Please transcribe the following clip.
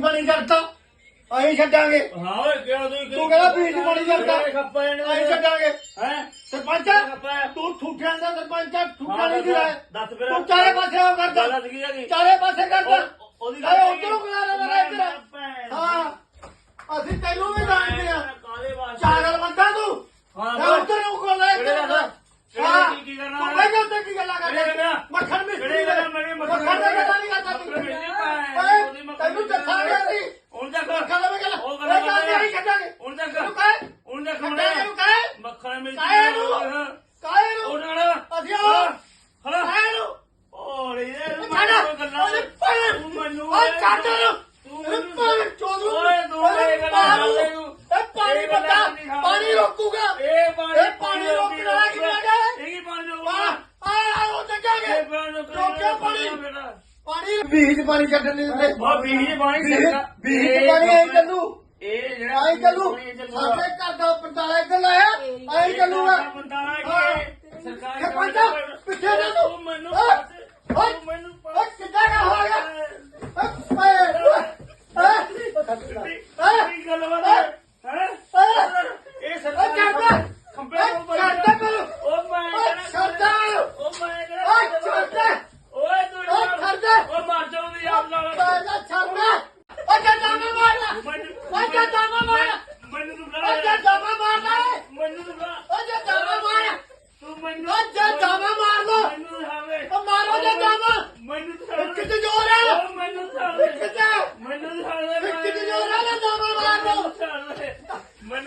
ਪਾਣੀ ਕਰਤਾ। ਅਸੀਂ ਛੱਡਾਂਗੇ। ਹਾਂ ਓਏ ਕਿਉਂ ਤੂੰ ਤੂੰ ਕਹਿੰਦਾ ਬੀਜ ਪਾਣੀ ਕਰਤਾ। ਖੱਪਾ ਅਸੀਂ ਛੱਡਾਂਗੇ। ਹੈ? ਸਰਪੰਚ ਤੂੰ ਠੂਠਿਆਂ ਦਾ ਸਰਪੰਚ ਆ, ਠੂਠਾ ਨਹੀਂ ਦਿਲਾ ਦੱਸ ਫਿਰ। ਤੂੰ ਚਾਰੇ ਪਾਸੇ ਉਹ ਕਰਦਾ। ਗੱਲ ਕੀ ਹੈਗੀ ਚਾਰੇ ਪਾਸੇ ਕਰਦਾ। ਉਹ- ਉਹਦੀ ਅਰੇ ਗੱਲ ਉਧਰੋਂ ਕਰਾ ਮੇਰਾ ਇੱਧਰ। ਹਾਂ। ਅਸੀਂ ਤੈਨੂੰ ਵੀ ਜਾਣਦੇ ਆ। ਕਾਲੇ ਚਾਗਲ ਬੰਦਾ ਤੂੰ? ਹਾਂ ਮੈਂ ਉੱਧਰ ਨੂੰ ਕੋਲ ਕਿਹੜੇ ਹਾਂ। ਕੀ ਕੀ ਕਰਨਾ? ਤੂੰ ਕਹਿੰਦਾ ਉੱਤੇ ਕੀ ਗੱਲਾਂ ਕਿਹੜੇ ਕਰਦਾ ਕਰਨਾ? ਮੱਖਣ ਮਿਸਤਰੀ ਕਿਹੜੇ ਕਰਨਾ? ਮੇਰੇ ਮੱਖਣ ਮੱਖਣ ਦਾ ਗੱਲਾਂ ਨਹੀਂ ਕਰਦਾ ਮੱਖਣ ਮਿਸਤਰੀ ਤੂੰ ਭਾਵੇਂ, ਉਹਦੀ ਓਏ, ਮੱਖਣ ਤੈਨੂੰ ਦੱਸਾਂਗੇ ਅਸੀਂ ਹੁਣ ਤੱਕ ਵੀ ਗੱਲ ਉਹ ਗੱਲਾਂ ਨਹੀਂ ਛੱਡਾਂਗੇ ਹੁਣ ਤੱਕ ਤੂੰ ਕਹੇ। ਹੁਣ ਤੱਕ ਛੱਡਾਂਗੇ ਨੂੰ ਕਹੇ। ਮੱਖਣ ਮਿਲ ਕਾਹੇ ਨੂੰ? ਕਾਹੇ ਨੂੰ ਉਹਨਾਂ ਨਾਲ। ਅਸੀਂ ਆ ਹਲਾ ਕਾਹੇ ਨੂੰ ਇਹ ਛੱਡ। ਗੱਲਾਂ ਤੂੰ। ਮੈਨੂੰ ਓਏ ਛੱਡ। ਨੂੰ ਤੂੰ ਮੈਨੂੰ ਚੋਦੂ ਓਏ ਇਹ ਗੱਲਾਂ ਕਰਦੇ ਤੂੰ ਇਹ ਪਾਣੀ ਬੰਦਾ ਨਹੀਂ। ਪਾਣੀ ਰੋਕੂਗਾ। ਇਹ ਪਾਣੀ ਇਹ ਪਾਣੀ ਰੋਕਣ ਵਾਲਾ ਕਿਵੇਂ ਹੈਗਾ? ਇਹ ਪਾਣੀ ਆ ਰੋਕਣਾ ਆ ਉਹ ਪਾਣੀ ਰੋਕਿਆ ਪਾਣੀ। ਪਾਣੀ ਬੀਜ ਪਾਣੀ ਛੱਡਣ ਨਹੀਂ ਦਿੰਦੇ। ਉਹ ਬੀਜ ਪਾਣੀ ਛੱਡਦਾ ਬੀਜ ਪਾਣੀ ਆਈ ਚੱਲੂ। ਇਹ ਜਿਹੜਾ ਆਈ ਚੱਲੂ। ਸਾਡੇ ਘਰ ਦਾ ਪੰਡਾਲਾ ਇੱਧਰ ਲਾਇਆ। ਆਈ ਚੱਲੂਗਾ ਪੰਡਾਲਾ ਕਿ ਸਰਕਾਰ ਇਹ ਪੰਡਾ ਪਿੱਛੇ ਜਾ ਤੂੰ ਮੈਨੂੰ ਓਏ ਮੈਨੂੰ ਓਏ ਕਿੱਦਾਂ ਨਾ ਹੋ ਗਿਆ। ਓਏ ਓਏ ਓਏ ਗੱਲ ਵਾਲਾ มัน